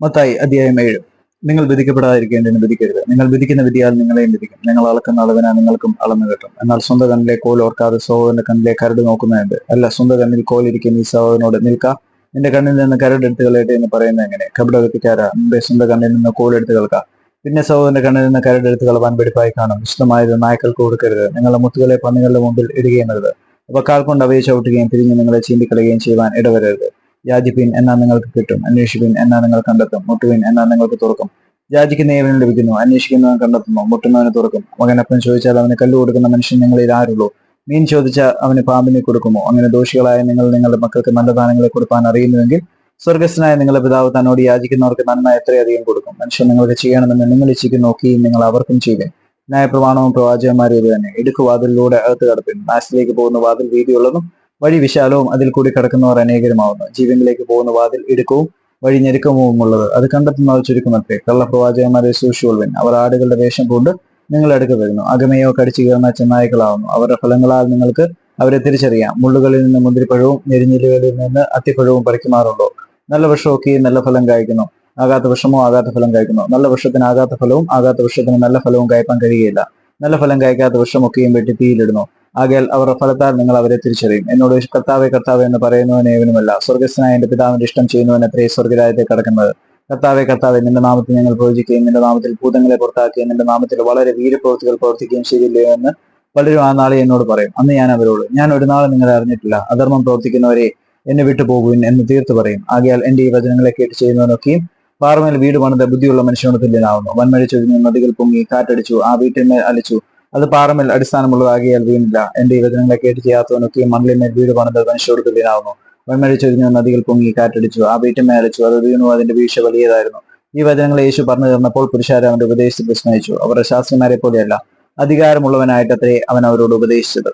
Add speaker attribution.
Speaker 1: മത്തായി അധ്യായം ഏഴ്. നിങ്ങൾ വിധിക്കപ്പെടാതിരിക്കേണ്ടതിന് വിധിക്കരുത്. നിങ്ങൾ വിധിക്കുന്ന വിധിയാൽ നിങ്ങളെയും വിധിക്കും. നിങ്ങൾ അളക്കുന്ന അളവിനാ നിങ്ങൾക്കും അളന്നു കിട്ടും. എന്നാൽ സ്വന്തം കണ്ണിലെ കോൽ ഓർക്കാതെ സഹോദരന്റെ കണ്ണിലെ കരട് നോക്കുന്നതുണ്ട് അല്ല സ്വന്തം കണ്ണിൽ കോലിരിക്കുന്ന ഈ സഹോദരനോട് നിൽക്ക. നിന്റെ കണ്ണിൽ നിന്ന് കരട് എടുത്ത് കളയട്ടെ എന്ന് പറയുന്നത് എങ്ങനെ? കപട വ്യക്തിക്കാരാ. നിന്റെ സ്വന്തം കണ്ണിൽ നിന്ന് കോൽ എടുത്ത് കളക പിന്നെ സഹോദരന്റെ കണ്ണിൽ നിന്ന് കരട് എടുത്ത് കളവാൻ വെടിപ്പായി കാണും. ഇഷ്ടമായത് നായ്ക്കൾക്ക് കൊടുക്കരുത്. നിങ്ങളുടെ മുത്തുകളെ പന്നികളുടെ മുമ്പിൽ ഇടുകയും അപ്പൊ കാൽ കൊണ്ട് അവയെ ചവിട്ടുകയും തിരിഞ്ഞ് നിങ്ങളെ ചീന്തിക്കളയുകയും ചെയ്യുവാൻ ഇടവരരുത്. യാചിപ്പിൻ എന്നാ നിങ്ങൾക്ക് കിട്ടും അന്വേഷിപ്പിൻ എന്നാ നിങ്ങൾ കണ്ടെത്തും മുട്ടുവിൻ എന്നാ നിങ്ങൾക്ക് തുറക്കും. യാചിക്കുന്ന ഏവനും ലഭിക്കുന്നു അന്വേഷിക്കുന്നവൻ കണ്ടെത്തുന്നു മുട്ടുന്നവന് തുറക്കും. മകനപ്പൻ ചോദിച്ചാൽ അവന് കല്ലു കൊടുക്കുന്ന മനുഷ്യൻ നിങ്ങളിൽ ആരുള്ളൂ? മീൻ ചോദിച്ചാൽ അവന് പാമ്പിനെ കൊടുക്കുമോ? അങ്ങനെ ദോഷികളായ നിങ്ങൾ നിങ്ങളുടെ മക്കൾക്ക് നല്ല ദാനങ്ങളെ കൊടുക്കാൻ അറിയുന്നുവെങ്കിൽ സ്വർഗസ്നായ നിങ്ങളുടെ പിതാവ് തന്നോട് യാചിക്കുന്നവർക്ക് നന്മ എത്രയധികം കൊടുക്കും. മനുഷ്യൻ നിങ്ങൾക്ക് ചെയ്യണമെന്ന് നിങ്ങൾ ഇച്ഛിക്കുന്ന നോക്കിയും നിങ്ങൾ അവർക്കും ചെയ്യുക ന്യായപ്രമാണവും പ്രവാചകന്മാരും ഇത് തന്നെ ഇടുക്ക് വാതിലിലൂടെ അകത്ത് കടപ്പിൻ. നാശത്തിലേക്ക് പോകുന്ന വാതിൽ വീതിയുള്ളതും വഴി വിശാലവും അതിൽ കൂടി കടക്കുന്നവർ അനേകരുമാവുന്നു. ജീവനിലേക്ക് പോകുന്ന വാതിൽ ഇടുക്കവും വഴി ഞെരുക്കവുമുള്ളത് അത് കണ്ടെത്തുന്നവർ ചുരുക്കമത്രേ. കള്ളപ്രവാചകന്മാരെ സൂക്ഷിച്ചുകൊള്ളുവിൻ അവർ ആടുകളുടെ വേഷം കൊണ്ട് നിങ്ങളുടെ അടുക്ക് വരുന്നു. അകമയോ കടിച്ചു കയറുന്ന ചെന്നായ്ക്കളാവുന്നു. അവരുടെ ഫലങ്ങളാൽ നിങ്ങൾക്ക് അവരെ തിരിച്ചറിയാം. മുള്ളുകളിൽ നിന്ന് മുന്തിരിപ്പഴവും ഞെരിഞ്ഞിലുകളിൽ നിന്ന് അത്തിപ്പഴവും പറിക്കുമാറുണ്ടോ? നല്ല വൃക്ഷമൊക്കെ നല്ല ഫലം കായ്ക്കുന്നു. ആകാത്ത വർഷമോ ആകാത്ത ഫലം കായ്ക്കുന്നു. നല്ല വർഷത്തിന് ആകാത്ത ഫലവും ആകാത്ത വർഷത്തിന് നല്ല ഫലവും കായ്പാൻ കഴിയുകയില്ല. നല്ല ഫലം കായ്ക്കാത്ത വർഷമൊക്കെയും വെട്ടി തീയിലിടുന്നു ആകയാൽ അവരുടെ ഫലത്താൽ നിങ്ങൾ അവരെ തിരിച്ചറിയും. എന്നോട് കർത്താവെ കർത്താവെ എന്ന് പറയുന്നവനെ ഏവനുമല്ല സ്വർഗസ്ഥനായ എന്റെ പിതാവിന്റെ ഇഷ്ടം ചെയ്യുന്നവൻ എത്രേ സ്വർഗരാജ്യത്തെ കടക്കുന്നത്? കർത്താവെ കർത്താവെ നിന്റെ നാമത്തിൽ ഞങ്ങൾ പ്രവചിക്കുകയും നിന്റെ നാമത്തിൽ ഭൂതങ്ങളെ പുറത്താക്കുകയും നിന്റെ നാമത്തിൽ വളരെ വീരപ്രവൃത്തികൾ പ്രവർത്തിക്കുകയും ചെയ്തില്ലയോ എന്ന് പലരും ആ നാളെ എന്നോട് പറയും. അന്ന് ഞാൻ അവരോട് ഞാൻ ഒരു നാൾ നിങ്ങളെ അറിഞ്ഞിട്ടില്ല. അധർമ്മം പ്രവർത്തിക്കുന്നവരെ എന്നെ വിട്ടു പോകുവിൻ എന്ന് തീർത്ത് പറയും. ആകയാൽ എന്റെ ഈ വചനങ്ങളെ കേട്ട് ചെയ്യുന്നവനൊക്കെയും പാറമേൽ വീട് പണിത ബുദ്ധിയുള്ള മനുഷ്യനോട് തുല്യനാവുന്നു. വൻമഴ ചൊരിഞ്ഞു നദികൾ പൊങ്ങി കാറ്റടിച്ചു ആ വീട്ടിന്മേൽ അലിച്ചു അത് പാറമേൽ അടിസ്ഥാനമുള്ളതാകിയാൽ വീണില്ല. എന്റെ യുവജനങ്ങളെ വചനങ്ങളെ കേട്ട് ചെയ്യാത്തവനൊക്കെയും മണ്ണിന്മേൽ വീട് പണിത മനുഷ്യരോട് തുല്യനാവുന്നു. വൻമഴ ചൊരിഞ്ഞു നദികൾ പൊങ്ങി കാറ്റടിച്ചു. ആ വീട്ടിന്മേൽ മേലച്ചു അത് വീണു. അതിന്റെ വീഴ്ച വലിയതായിരുന്നു. ഈ വചനങ്ങൾ യേശു പറഞ്ഞു തീർന്നപ്പോൾ പുരുഷാരെ അവന്റെ ഉപദേശത്തിൽ വിസ്മയിച്ചു അവരുടെ ശാസ്ത്രിമാരെ പോലെയല്ല അധികാരമുള്ളവനായിട്ടത്രേ അവൻ അവരോട് ഉപദേശിച്ചത്.